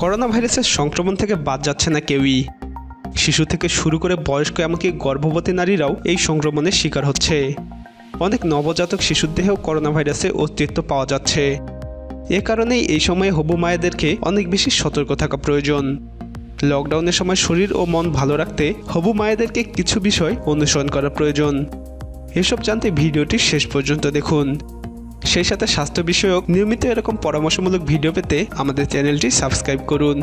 Corona ভাইরাসের সংক্রমণ থেকে বাদ যাচ্ছে না কেউই। শিশু থেকে শুরু করে বয়স্ক এমনকি গর্ভবতী নারীরাও এই সংক্রমণের শিকার হচ্ছে। অনেক নবজাতক শিশুর দেহেও করোনা ভাইরাসের অস্তিত্ব পাওয়া যাচ্ছে। এ কারণেই এই সময়ে হবু মায়েদেরকে অনেক বেশি সতর্ক থাকা প্রয়োজন। লকডাউনের সময় শরীর ও মন ভালো রাখতে হবু মায়েদেরকে কিছু বিষয় অনুসরণ করা প্রয়োজন। এসব জানতে ভিডিওটি শেষ পর্যন্ত দেখুন। সেই সাথে স্বাস্থ্য বিষয়ক নিয়মিত এরকম পরামর্শমূলক ভিডিও পেতে আমাদের চ্যানেলটি সাবস্ক্রাইব করুন।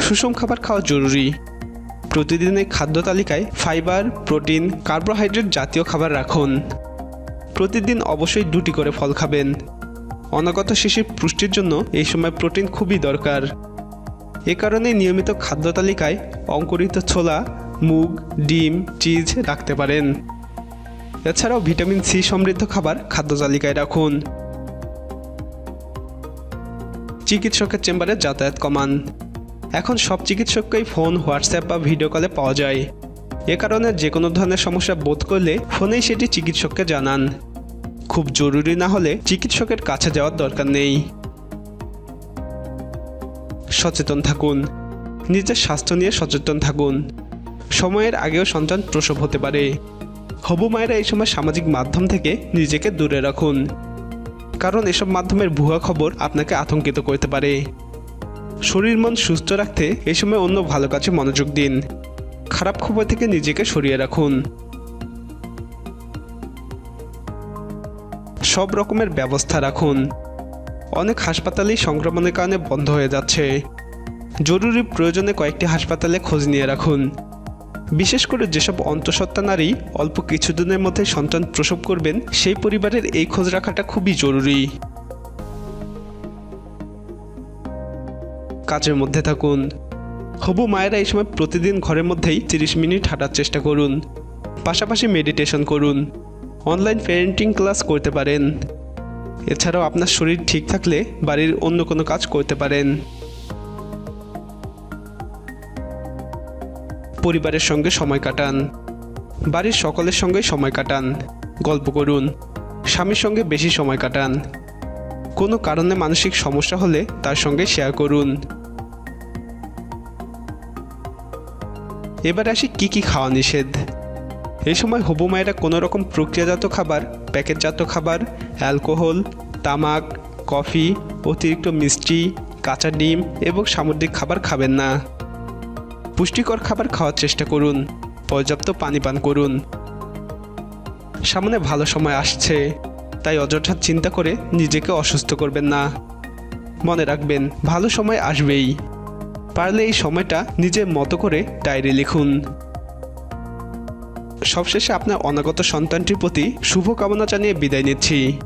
সুষম খাবার খাওয়া জরুরি। প্রতিদিনের খাদ্য তালিকায় ফাইবার, প্রোটিন, কার্বোহাইড্রেট জাতীয় খাবার রাখুন। প্রতিদিন অবশ্যই দুটি করে ফল খাবেন। অনাগত শিশুর পুষ্টির জন্য এই সময় প্রোটিন খুবই দরকার। এ কারণে নিয়মিত খাদ্য তালিকায় অঙ্কুরিত ছোলা, মুগ, ডিম, চিজ রাখতে পারেন। এছাড়াও ভিটামিন সি সমৃদ্ধ খাবার খাদ্য তালিকায় রাখুন। চিকিৎসকের চেম্বারে যাতায়াত কমান। এখন সব চিকিৎসককেই ফোন, হোয়াটসঅ্যাপ বা ভিডিও কলে পাওয়া যায়। এ কারণে যে কোনো ধরনের সমস্যা বোধ করলে ফোনেই সেটি চিকিৎসককে জানান। খুব জরুরি না হলে চিকিৎসকের কাছে যাওয়ার দরকার নেই। সচেতন থাকুন। নিজের স্বাস্থ্য নিয়ে সচেতন থাকুন। সময়ের আগেও সন্তান প্রসব হতে পারে। হবু মায়েরা এই সময় সামাজিক মাধ্যম থেকে নিজেকে দূরে রাখুন। কারণ এসব মাধ্যমের ভুয়া খবর আপনাকে আতঙ্কিত করতে পারে। শরীর মন সুস্থ রাখতে এই সময় অন্য ভালো কাজে মনোযোগ দিন। খারাপ খবর থেকে নিজেকে সরিয়ে রাখুন। সব রকমের ব্যবস্থা রাখুন। অনেক হাসপাতালেই সংক্রমণের কারণে বন্ধ হয়ে যাচ্ছে। জরুরি প্রয়োজনে কয়েকটি হাসপাতালে খোঁজ নিয়ে রাখুন। বিশেষ করে যেসব অন্তঃসত্ত্বা নারী অল্প কিছুদিনের মধ্যে সন্তান প্রসব করবেন, সেই পরিবারের এই খোঁজ রাখাটা খুবই জরুরি। কাজের মধ্যে থাকুন। হবু মায়েরা এই সময় প্রতিদিন ঘরের মধ্যেই তিরিশ মিনিট হাঁটার চেষ্টা করুন। পাশাপাশি মেডিটেশন করুন। অনলাইন প্যারেন্টিং ক্লাস করতে পারেন। এছাড়াও আপনার শরীর ঠিক থাকলে বাড়ির অন্য কোনো কাজ করতে পারেন। পরিবারের সঙ্গে সময় কাটান। বাড়ির সকলের সঙ্গে সময় কাটান। গল্প করুন। স্বামীর সঙ্গে বেশি সময় কাটান। কোনো কারণে মানসিক সমস্যা হলে তার সঙ্গে শেয়ার করুন। এবার আসি কি কি খাওয়া নিষেধ। এই সময় হবু মায়েরা কোনো রকম প্রক্রিয়াজাত খাবার, প্যাকেটজাত খাবার, অ্যালকোহল, তামাক, কফি, অতিরিক্ত মিষ্টি, কাঁচা ডিম এবং সামুদ্রিক খাবার খাবেন না। পুষ্টিকর খাবার খাওয়ার চেষ্টা করুন, পর্যাপ্ত পানি পান করুন। সামনে ভালো সময় আসছে, তাই অযথা চিন্তা করে নিজেকে অসুস্থ করবেন না। মনে রাখবেন, ভালো সময় আসবেই। পারলে এই সময়টা নিজের মতো করে ডায়েরি লিখুন। সবশেষে আপনার অনাগত সন্তানটির প্রতি শুভকামনা জানিয়ে বিদায় নিচ্ছি।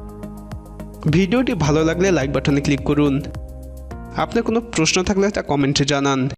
ভিডিওটি ভালো লাগলে লাইক বাটনে ক্লিক করুন। আপনার কোনো প্রশ্ন থাকলে তা কমেন্টে জানান।